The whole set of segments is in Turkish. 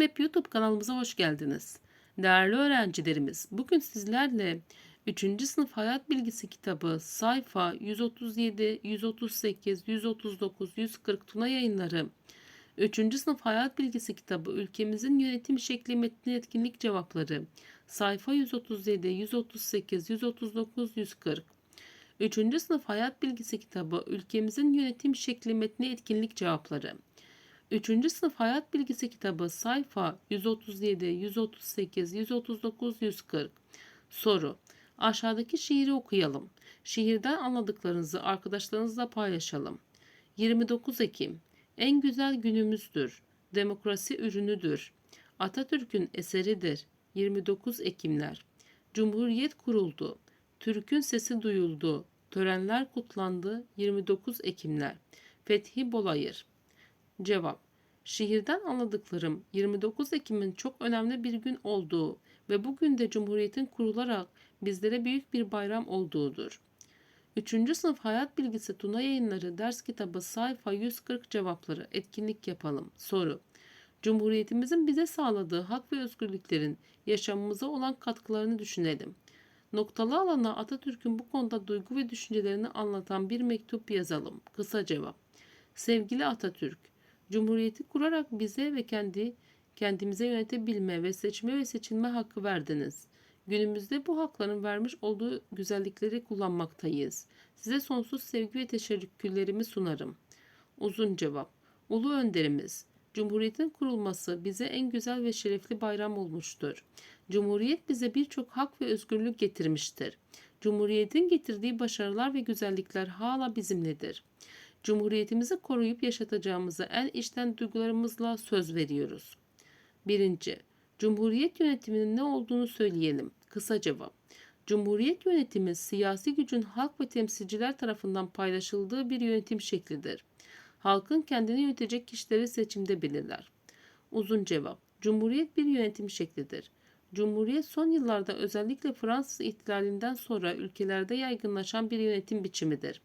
Map YouTube kanalımıza hoş geldiniz. Değerli öğrencilerimiz, bugün sizlerle 3. sınıf hayat bilgisi kitabı sayfa 137, 138, 139, 140 Tuna yayınları 3. sınıf hayat bilgisi kitabı ülkemizin yönetim şekli metni etkinlik cevapları sayfa 137, 138, 139, 140 3. sınıf hayat bilgisi kitabı ülkemizin yönetim şekli metni etkinlik cevapları 3. sınıf hayat bilgisi kitabı sayfa 137, 138, 139, 140. Soru. Aşağıdaki şiiri okuyalım. Şiirden anladıklarınızı arkadaşlarınızla paylaşalım. 29 Ekim. En güzel günümüzdür. Demokrasi ürünüdür. Atatürk'ün eseridir. 29 Ekimler. Cumhuriyet kuruldu. Türk'ün sesi duyuldu. Törenler kutlandı. 29 Ekimler. Fethi Bolayır. Cevap Şiirden anladıklarım 29 Ekim'in çok önemli bir gün olduğu ve bugün de Cumhuriyet'in kurularak bizlere büyük bir bayram olduğudur. 3. sınıf hayat bilgisi Tuna yayınları ders kitabı sayfa 140 cevapları etkinlik yapalım. Soru Cumhuriyetimizin bize sağladığı hak ve özgürlüklerin yaşamımıza olan katkılarını düşünelim. Noktalı alana Atatürk'ün bu konuda duygu ve düşüncelerini anlatan bir mektup yazalım. Kısa cevap. Sevgili Atatürk, Cumhuriyeti kurarak bize ve kendi kendimize yönetebilme ve seçme ve seçilme hakkı verdiniz. Günümüzde bu hakların vermiş olduğu güzellikleri kullanmaktayız. Size sonsuz sevgi ve teşekkürlerimi sunarım. Uzun cevap. Ulu önderimiz, Cumhuriyetin kurulması bize en güzel ve şerefli bayram olmuştur. Cumhuriyet bize birçok hak ve özgürlük getirmiştir. Cumhuriyetin getirdiği başarılar ve güzellikler hala bizimledir. Cumhuriyetimizi koruyup yaşatacağımıza en içten duygularımızla söz veriyoruz. 1. Cumhuriyet yönetiminin ne olduğunu söyleyelim. Kısa cevap. Cumhuriyet yönetimi siyasi gücün halk ve temsilciler tarafından paylaşıldığı bir yönetim şeklidir. Halkın kendini yönetecek kişileri seçimde belirler. Uzun cevap. Cumhuriyet bir yönetim şeklidir. Cumhuriyet son yıllarda özellikle Fransız ihtilalinden sonra ülkelerde yaygınlaşan bir yönetim biçimidir.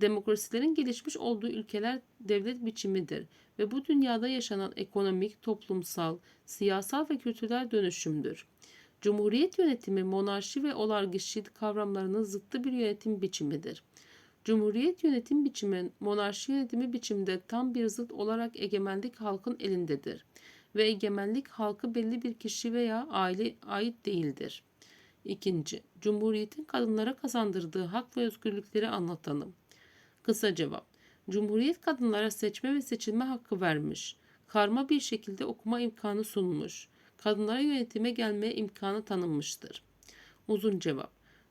Demokrasilerin gelişmiş olduğu ülkeler devlet biçimidir ve bu dünyada yaşanan ekonomik, toplumsal, siyasal ve kültürel dönüşümdür. Cumhuriyet yönetimi monarşi ve olargişi kavramlarının zıttı bir yönetim biçimidir. Cumhuriyet yönetim biçimi monarşi yönetimi biçiminde tam bir zıt olarak egemenlik halkın elindedir ve egemenlik halkı belli bir kişi veya aile ait değildir. İkinci, Cumhuriyetin kadınlara kazandırdığı hak ve özgürlükleri anlatalım. Kısa cevap. Cumhuriyet kadınlara seçme ve seçilme hakkı vermiş. Karma bir şekilde okuma imkanı sunmuş. Kadınlara yönetime gelmeye imkanı tanınmıştır. Uzun cevap.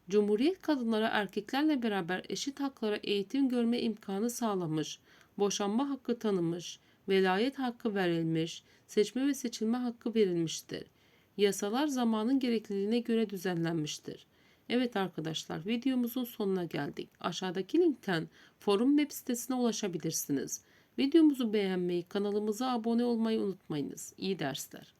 Cumhuriyet kadınlara erkeklerle beraber eşit haklara eğitim görme imkanı sağlamış. Boşanma hakkı tanımış. Velayet hakkı verilmiş. Seçme ve seçilme hakkı verilmiştir. Yasalar zamanın gerekliliğine göre düzenlenmiştir. Evet arkadaşlar videomuzun sonuna geldik. Aşağıdaki linkten forum web sitesine ulaşabilirsiniz. Videomuzu beğenmeyi, kanalımıza abone olmayı unutmayınız. İyi dersler.